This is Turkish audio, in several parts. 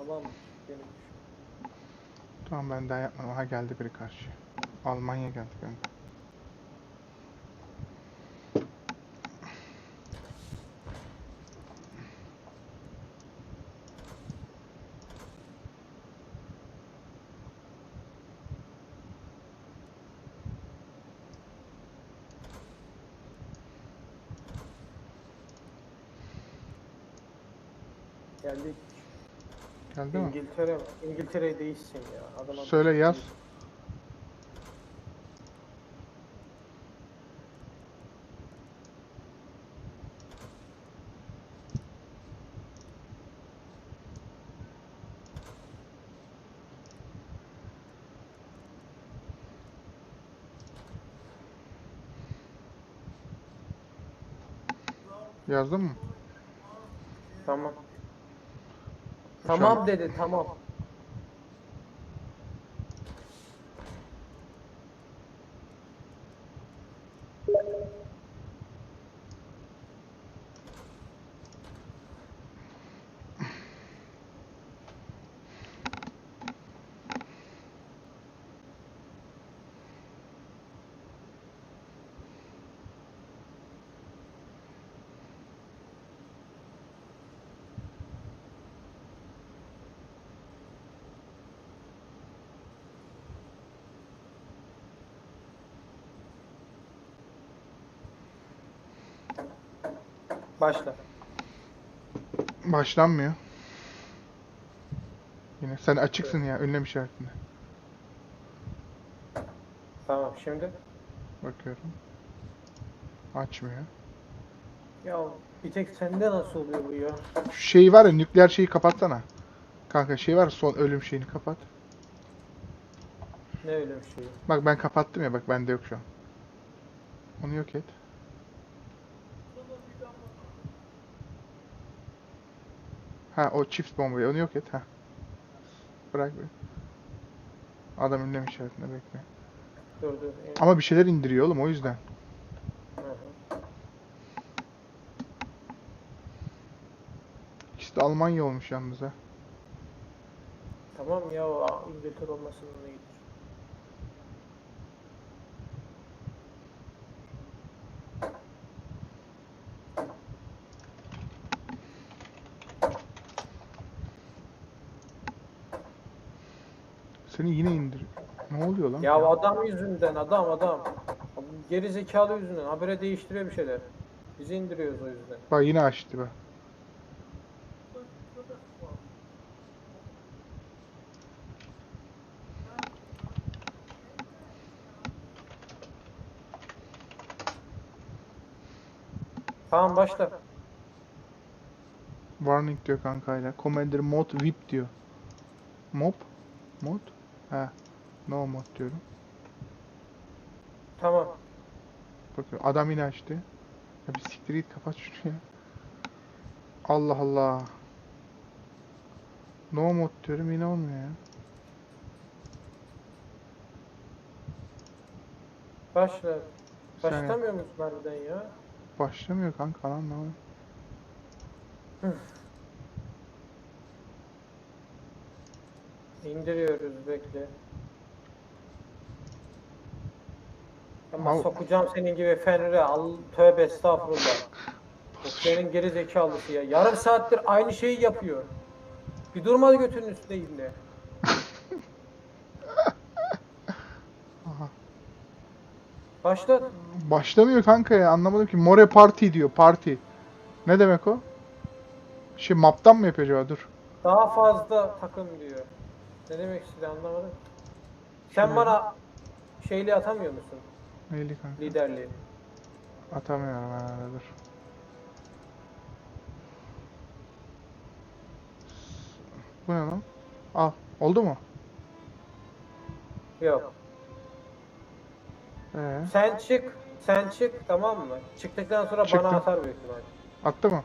Tamam. Benim. Tamam ben daha yapmadım. Aha geldi biri karşı. Almanya geldi kanka. Geldik. Geldi mi? İngiltere. İngiltere'yi değişsin ya. Adama Söyle yaz. Yazdın mı? Tamam. Tamam dedi tamam. Başla. Başlanmıyor. Yine sen açıksın ya önlem işaretinde. Tamam şimdi. Bakıyorum. Açmıyor. Ya bir tek sende nasıl oluyor bu ya? Şu şey var ya nükleer şeyi kapatsana. Kanka şey var ya, son ölüm şeyini kapat. Ne öyle bir şey? Bak ben kapattım ya bak bende yok şu an. Onu yok et. Ha o çift bombayı onu yok et ha. Bırak bir. Adam ünlem işaretinde bekle. Dur dur. Ama bir şeyler indiriyor oğlum o yüzden. Hı hı. İkisi de Almanya olmuş yalnız ha. Tamam ya o İngiltere olmasının iyidir. Seni yine indir. Ne oluyor lan? Ya adam yüzünden adam adam. Geri zekalı yüzünden habere değiştiriyor bir şeyler. Bizi indiriyoruz o yüzden. Bak yine açtı bak. Tamam başla. Warning diyor kanka hala. Commander mod VIP diyor. Mob? Mod? Ha. No mod diyorum. Tamam. Bakıyor. Adam yine açtı. Ya bir siktir git kapat şunu ya. Allah Allah. No mod diyorum yine olmuyor ya. Başla. Başlamıyor musun harbiden ya? Başlamıyor kanka lan ne oluyor? İndiriyoruz bekle. Ama Al. sokacağım senin gibi fenere. Al tövbe estağfurullah. Bu senin geri zekalısı ya. Yarım saattir aynı şeyi yapıyor. Bir durmadı götünün üstünde. Aha. Başla. Başlamıyor kanka ya anlamadım ki. More party diyor party. Ne demek o? Şey map'tan mı yapıyor acaba? Dur. Daha fazla takım diyor. Ne demek istedi anlamadım. Sen bana şeyli atamıyor musun? Neyli kanka? Liderliği. Atamıyorum herhalde dur. Bu ne lan? Al. Oldu mu? Yok. Ee, Sen çık. Sen çık tamam mı? Çıktıktan sonra Çıktım. bana atar büyük ihtimalle. attı mı?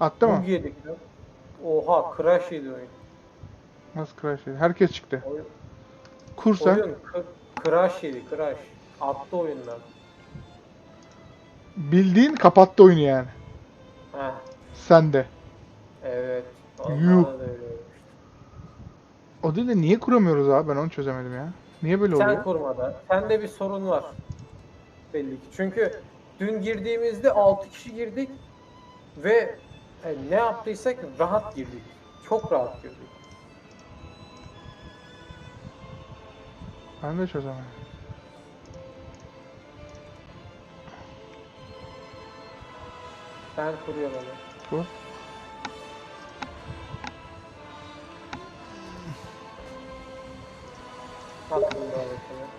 Attı mı? Bug yedik lan. Oha crash yedi oyun. Nasıl crash yedi? Herkes çıktı. Oyun, Kur sen. oyun crash yedi crash. Attı oyundan. Bildiğin kapattı oyunu yani. Heh. Sen de. Evet. Yuh. O değil de niye kuramıyoruz abi ben onu çözemedim ya. Niye böyle Sen oluyor? kurmada. Sende bir sorun var. Belli ki. Çünkü dün girdiğimizde 6 kişi girdik ve e, ne yaptıysak rahat girdik. Çok rahat girdik. Ben de çözemedim. Ben kuruyorum onu. Bu. Attım davetini.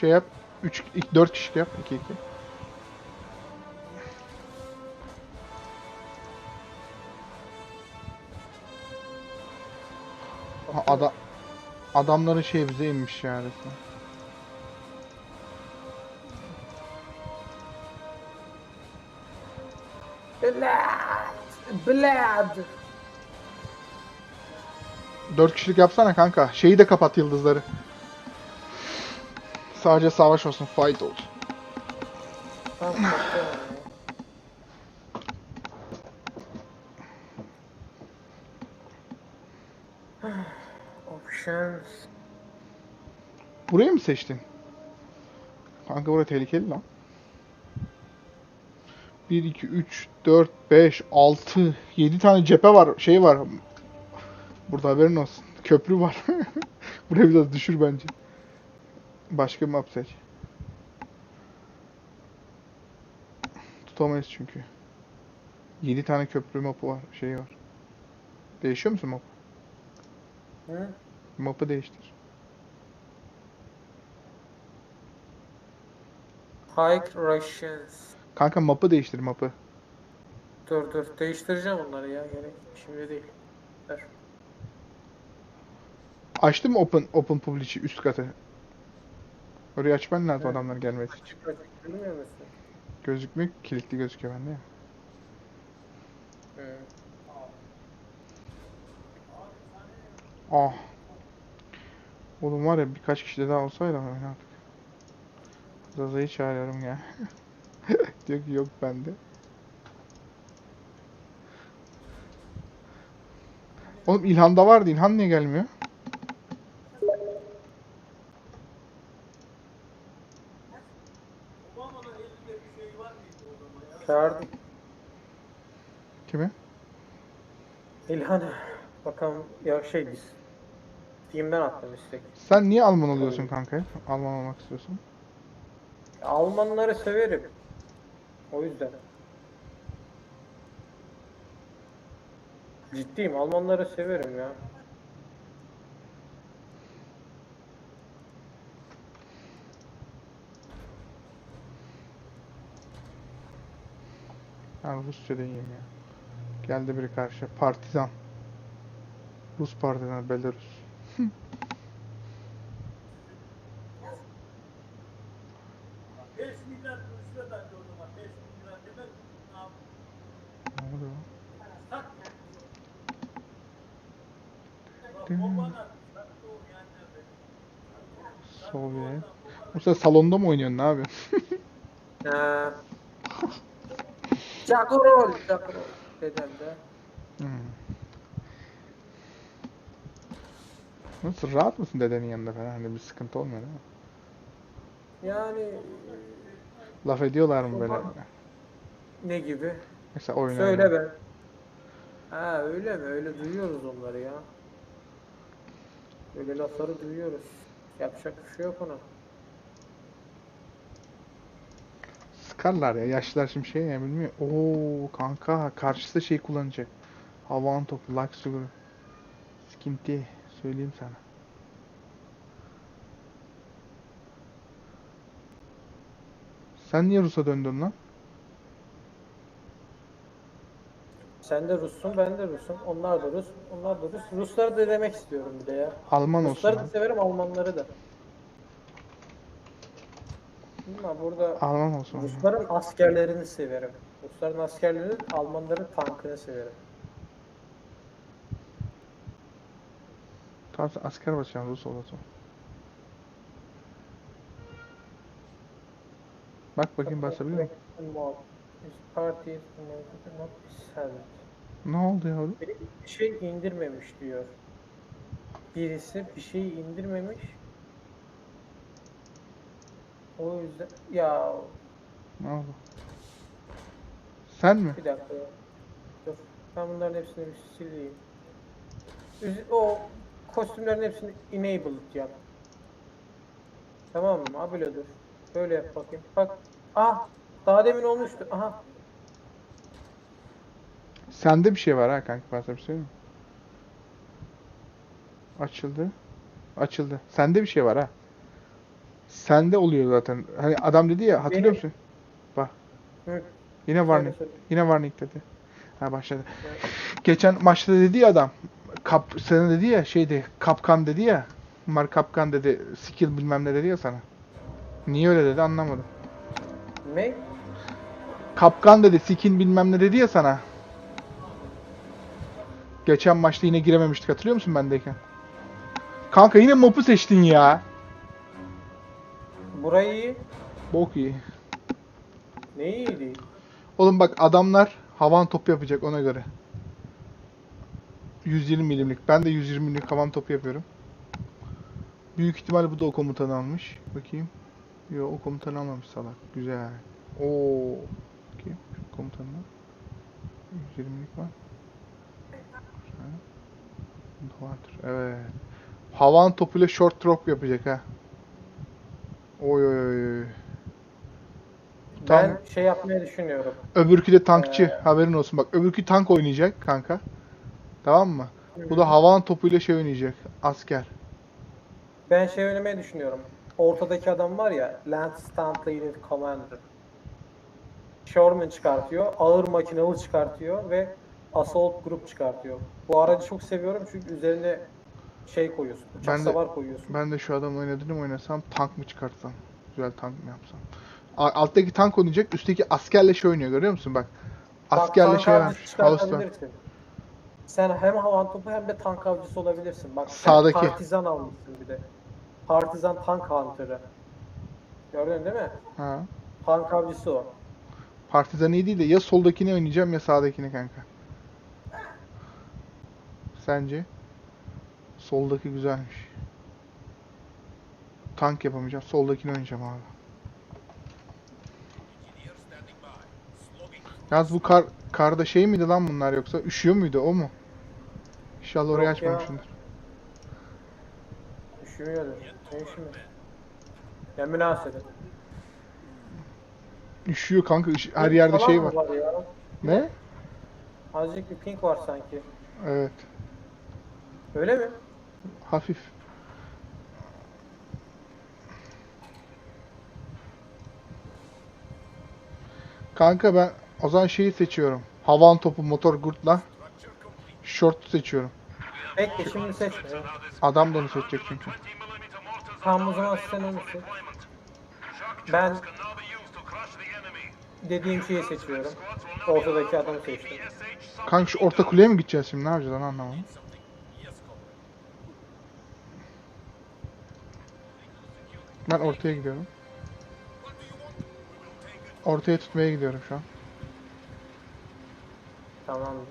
Şey yap. 3 4 kişi yap. 2 2. Ada adamların şey bize inmiş ya resmen. Blad! Blad! 4 kişilik yapsana kanka. Şeyi de kapat yıldızları. Sadece savaş olsun, fight olsun. Options. Burayı mı seçtin? Kanka burası tehlikeli lan. 1, 2, 3, 4, 5, 6, 7 tane cephe var. Şey var. Burada haberin olsun. Köprü var. Buraya biraz düşür bence. Başka bir map seç. Tutamayız çünkü. 7 tane köprü mapı var. Şey var. Değişiyor musun map? Hı? Mapı değiştir. Hike Russians. Kanka mapı değiştir mapı. Dur dur değiştireceğim onları ya gerek şimdi değil. Dur. Açtın mı Open Open Publish'i üst katı? Orayı açman lazım Evet. adamlar gelmesi için. Bilmiyor musun? Gözükmüyor, kilitli gözüküyor bende ya. Hı. Ah. Oğlum var ya birkaç kişi de daha olsaydı ama oynardık. Zaza'yı çağırıyorum ya. Diyor ki yok bende. Oğlum İlhan'da vardı. İlhan niye gelmiyor? İlhan. Bakalım ya şey biz. Team'den attım istek. Sen niye Alman oluyorsun kanka? Alman olmak istiyorsun. Almanları severim. O yüzden. Ciddiyim Almanları severim ya. Ben Rusça değilim ya. Geldi biri karşı. Partizan. Rus partizanı Belarus. Sovyet. Bu sen salonda mı oynuyorsun? Ne yapıyorsun? Ee, Çakurol, Çakurol. Dedem de. Hmm. Nasıl rahat mısın dedenin yanında falan? Hani bir sıkıntı olmuyor değil mi? Yani Laf ediyorlar mı böyle? ne gibi? Mesela oyun Söyle oynarken. ben. Ha öyle mi? Öyle duyuyoruz onları ya. Öyle lafları duyuyoruz. Yapacak bir şey yok ona. Sıkarlar ya. Yaşlılar şimdi şey ya bilmiyor. Oo kanka karşısı da şey kullanacak. Havan topu, Luxor. Sıkıntı. Söyleyeyim sana. Sen niye Rus'a döndün lan? Sen de Russun, ben de Rus'um. Onlar da Rus, onlar da Rus. Rusları da demek istiyorum bir de ya. Alman olsun. Rusları da severim, Almanları da. Burada Alman olsun. Rusların askerlerini severim. Rusların askerlerini, Almanların tankını severim. Tam asker başlayan Rus olası. Bak bakayım basabilir miyim? Ne oldu yavrum? Bir şey indirmemiş diyor. Birisi bir şey indirmemiş. O yüzden ya Ne oldu? Sen mi? bir dakika. ya. Dur. Ben bunların hepsini bir sileyim. Üz- O kostümlerin hepsini enabled yap. Tamam mı? Ha böyle dur. Böyle yap bakayım. Bak. Ah! Daha demin olmuştu. Aha. Sende bir şey var ha kanka ben sana bir şey söyleyeyim mi? Açıldı. Açıldı. Sende bir şey var ha. Sende oluyor zaten. Hani adam dedi ya hatırlıyor Benim- musun? Bak. Hı. Yine warning. Yine warning dedi. Ha başladı. Geçen maçta dedi ya adam. Kap, sana dedi ya şeydi. Kapkan dedi ya. Mark Kapkan dedi. Skill bilmem ne dedi ya sana. Niye öyle dedi anlamadım. Ne? Kapkan dedi. Skill bilmem ne dedi ya sana. Geçen maçta yine girememiştik hatırlıyor musun bendeyken? Kanka yine mop'u seçtin ya. Burayı iyi. Bok iyi. Ne iyiydi? Oğlum bak adamlar havan topu yapacak ona göre. 120 milimlik. Ben de 120 milimlik havan topu yapıyorum. Büyük ihtimal bu da o komutanı almış. Bakayım. Yo o komutanı almamış salak. Güzel. Oo. Bakayım. Şu komutanı. 120'lik var. Güzel. Vardır. Evet. Havan topuyla short drop yapacak ha. Oy oy oy. Tam- Ben şey yapmayı düşünüyorum. Öbürkü de tankçı. Ee, Haberin olsun bak. Öbürkü tank oynayacak kanka. Tamam mı? Bu da havan topuyla şey oynayacak. Asker. Ben şey oynamayı düşünüyorum. Ortadaki adam var ya, Lance Stanley Unit Commander. Sherman çıkartıyor, ağır makinalı çıkartıyor ve Assault Group çıkartıyor. Bu aracı çok seviyorum çünkü üzerine şey koyuyorsun, uçak Ben de- savar koyuyorsun. Ben de şu adam oynadığını oynasam tank mı çıkartsam? Güzel tank mı yapsam? A- Alttaki tank oynayacak. Üstteki askerle şey oynuyor görüyor musun? Bak. Bak, Askerle tank şey vermiş. Sen hem havan topu hem de tank avcısı olabilirsin. Bak Sağdaki. partizan almışsın bir de. Partizan tank hunter'ı. Gördün değil mi? Ha. Tank avcısı o. Partizan iyi değil de ya soldakini oynayacağım ya sağdakini kanka. Sence? Soldaki güzelmiş. Tank yapamayacağım. Soldakini oynayacağım abi. Yalnız bu kar karda şey miydi lan bunlar yoksa üşüyor muydu o mu? İnşallah orayı Yok ya. açmamışımdır. Üşümüyordur. Ne üşümüyor? Ya münasebet. Üşüyor kanka. üş- her yerde şey mı var. ya? Ne? Azıcık bir pink var sanki. Evet. Öyle mi? Hafif. Kanka ben o zaman şeyi seçiyorum. Havan topu motor gurtla short seçiyorum. Bekle şimdi seçme. ya. Adam da onu seçecek çünkü. Tamam o zaman sen onu seç. Ben dediğim şeyi seçiyorum. Ortadaki adamı seçtim. Kanka şu orta kuleye mi gideceğiz şimdi? Ne yapacağız onu anlamadım. Ben ortaya gidiyorum. Ortaya tutmaya gidiyorum şu an. Tamamdır.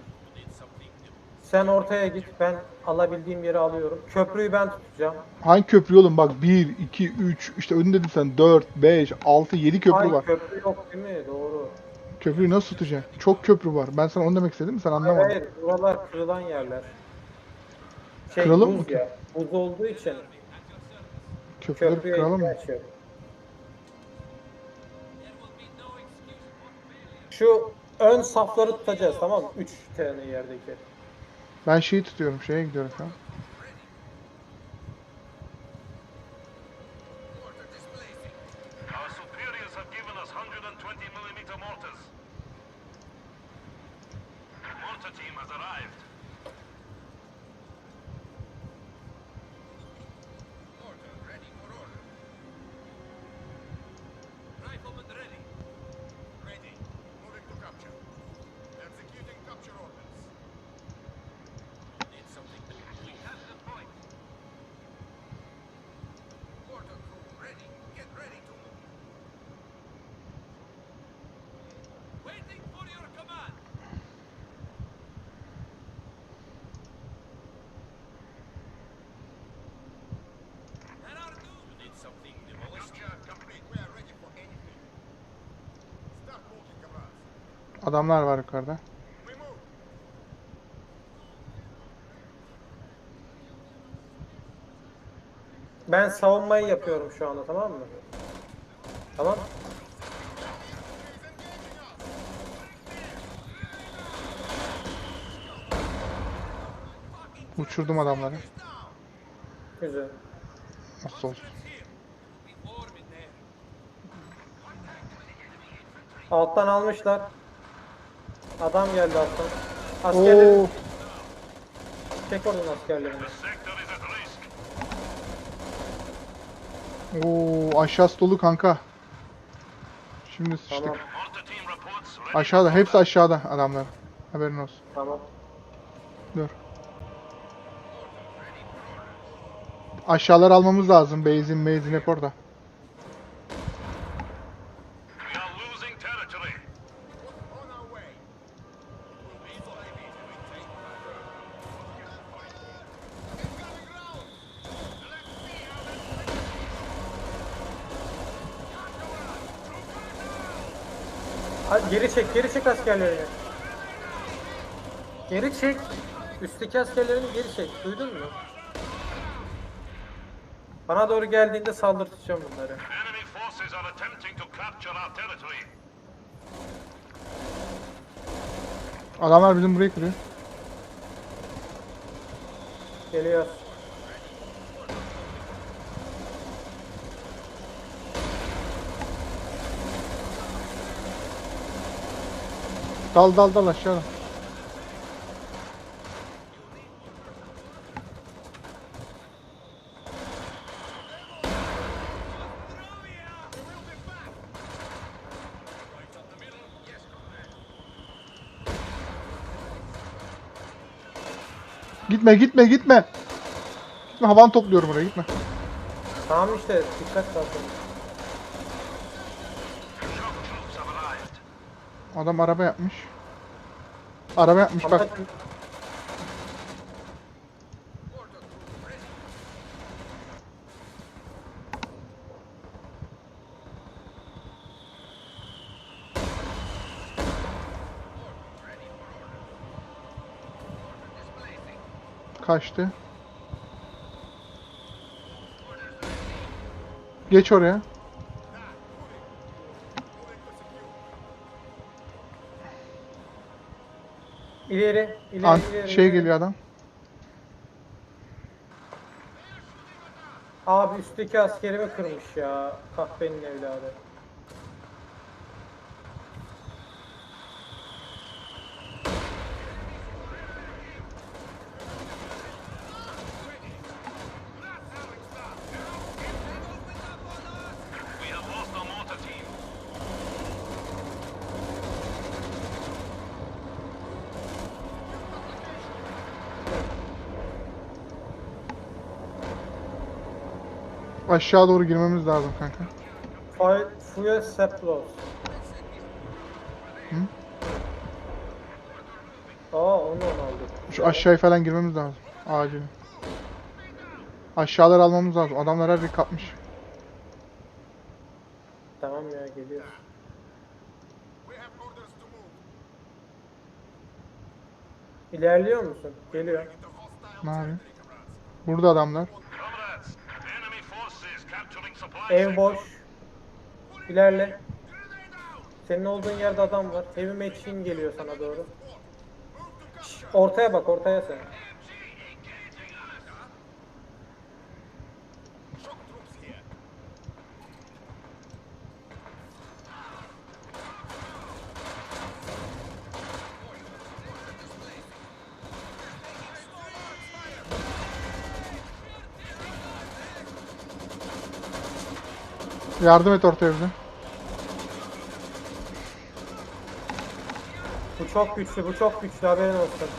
Sen ortaya git. Ben alabildiğim yeri alıyorum. Köprüyü ben tutacağım. Hangi köprü oğlum? Bak 1, 2, 3, işte önünde dedim sen 4, 5, 6, 7 köprü Ay, var. köprü yok değil mi? Doğru. Köprüyü nasıl tutacaksın? Çok köprü var. Ben sana onu demek istedim? Sen Hayır, anlamadın. hayır, buralar kırılan yerler. Şey, Kıralım mı ya. Buz olduğu için Köprüleri köprüye kıralım mı? ihtiyaç yok. Şu ön safları tutacağız tamam mı? 3 tane yerdeki. Ben şeyi tutuyorum. Şeye gidiyorum şu an. Our superiors have given us 120 millimeter mortars. The mortar team has arrived. Adamlar var yukarıda. Ben savunmayı yapıyorum şu anda tamam mı? Tamam. Uçurdum adamları. Güzel. Nasıl olsun. Alttan almışlar. Adam geldi alttan. Askerleri Oo, çek oradan askerlerini. Oo aşağısı dolu kanka. Şimdi sıçtık. Tamam. Aşağıda, hepsi aşağıda adamlar. Haberin olsun. Tamam. Dur. Aşağıları almamız lazım. Base'in, base'in hep orada. Geri çek, geri çek askerlerini. Geri çek. Üstteki askerlerini geri çek. Duydun mu? Bana doğru geldiğinde saldırtacağım bunları. Adamlar bizim burayı kırıyor. Geliyor. Dal dal dal aşağıda. Gitme gitme gitme. Gitme havan topluyorum oraya gitme. Tamam işte dikkat zaten. Shock troops have arrived. Adam araba yapmış. Araba yapmış bak. Kaçtı. Geç oraya. İleri, ileri, An ileri. şey ileri. geliyor adam. Abi üstteki askerimi kırmış ya. Kahpenin evladı. Aşağı doğru girmemiz lazım kanka. Fire, Fuel Seplos. Hı? Aa onu aldı. Şu aşağıya falan girmemiz lazım. Acil. Aşağıları almamız lazım. Adamlar her yeri kapmış. Tamam ya geliyor. İlerliyor musun? Geliyor. Ne comrades. Burada adamlar. Ev boş. İlerle. Senin olduğun yerde adam var. Heavy machine geliyor sana doğru. Şş, ortaya bak ortaya sen. Yardım et orta evde. Bu çok güçlü, bu çok güçlü haberin olsun.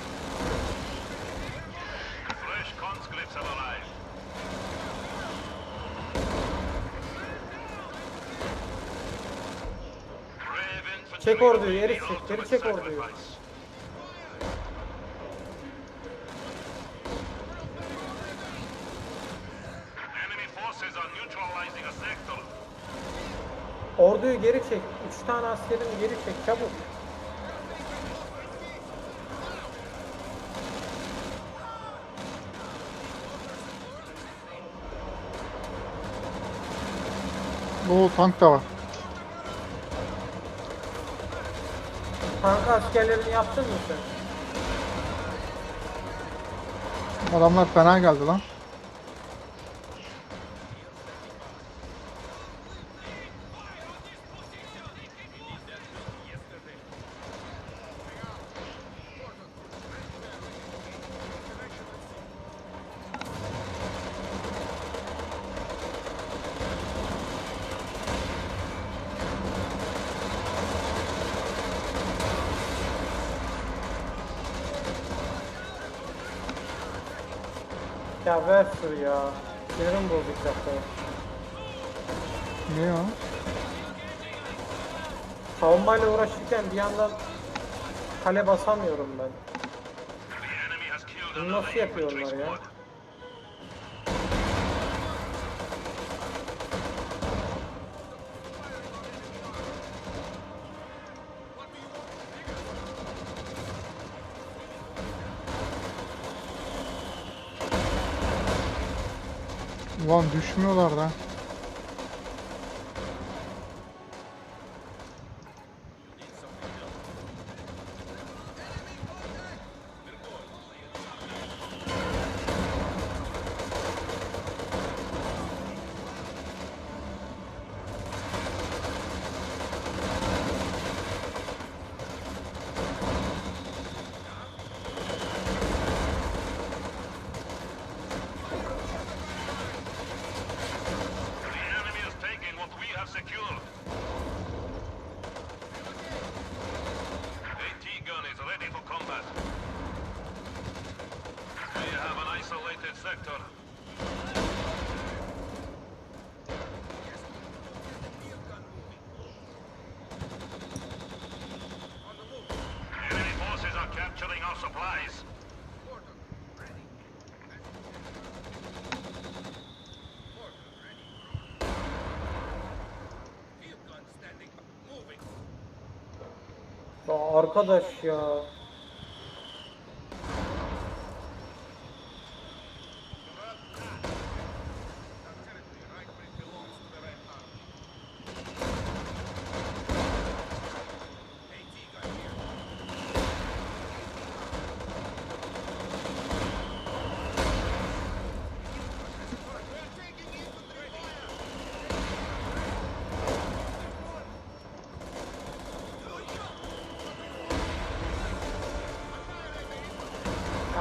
Çek orduyu, geri çek, geri çek orduyu. Orduyu geri çek. Üç tane askerini geri çek çabuk. Bu tank da var. Tank askerlerini yaptın mı sen? Adamlar fena geldi lan. Ya. Sinirim bozuk yaptı. Ne ya? Savunmayla uğraşırken bir yandan kale basamıyorum ben. Bunu nasıl yapıyorlar ya? Ulan düşmüyorlar da. Arkadaş ya.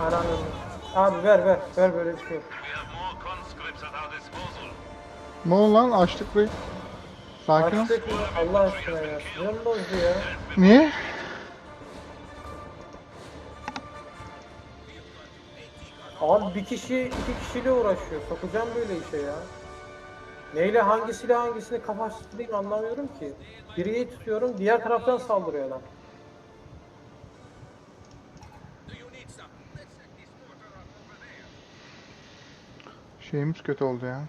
Ananın. Abi ver ver. Ver böyle bir şey. Ne oldu lan açtık burayı. Sakin ol. Açtık mı? Allah aşkına ya. Sinirim bozdu ya. Niye? Abi bir kişi iki kişiyle uğraşıyor. Sokacağım böyle işe ya. Neyle hangisiyle hangisini kapasiteyim anlamıyorum ki. Biriyi tutuyorum diğer taraftan saldırıyor adam. Şeyimiz kötü oldu ya.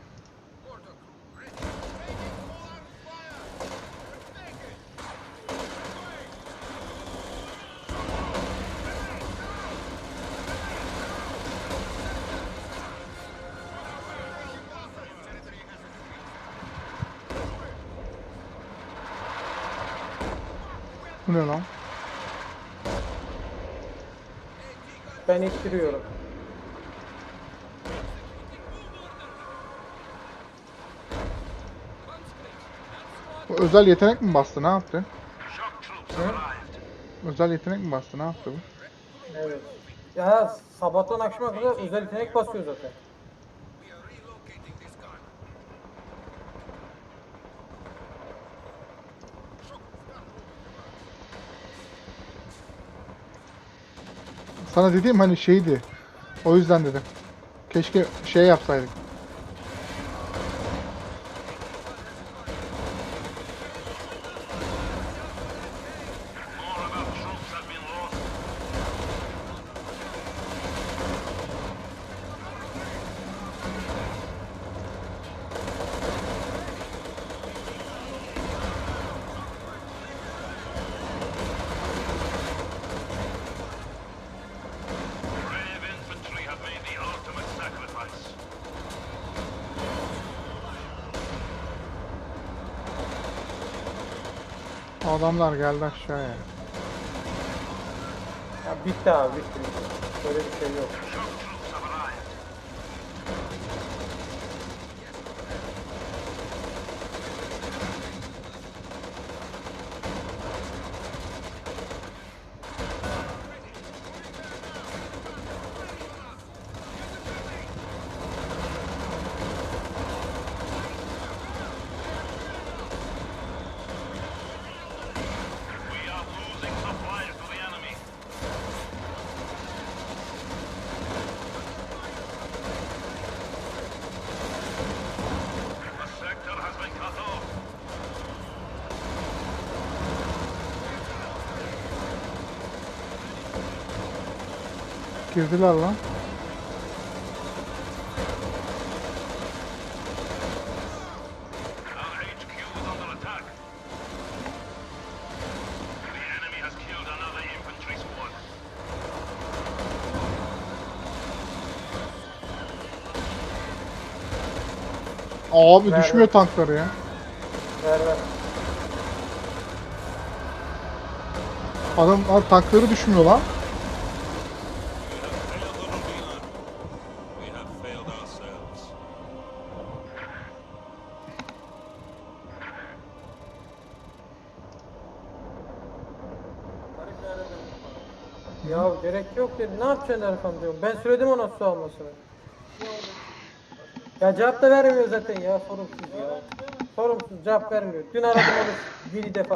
Bu ne lan? Ben ittiriyorum. Özel yetenek mi bastı? Ne yaptı? Arrived. Özel yetenek mi bastı? Ne yaptı bu? Evet. Ya sabahtan akşama kadar özel yetenek basıyor zaten. Sana dediğim hani şeydi. O yüzden dedim. Keşke şey yapsaydık. Adamlar geldi aşağıya. Ya bitti abi bitti. Böyle bir şey yok. İnfantry squad. Abi Ver, düşmüyor tankları ya. Ver. Adam abi tankları düşmüyor lan. Ne yapacaksın Erkan diyorum. Ben söyledim ona su almasını. Ya cevap da vermiyor zaten ya sorumsuz ya. Sorumsuz cevap vermiyor. Dün aradım onu bir defa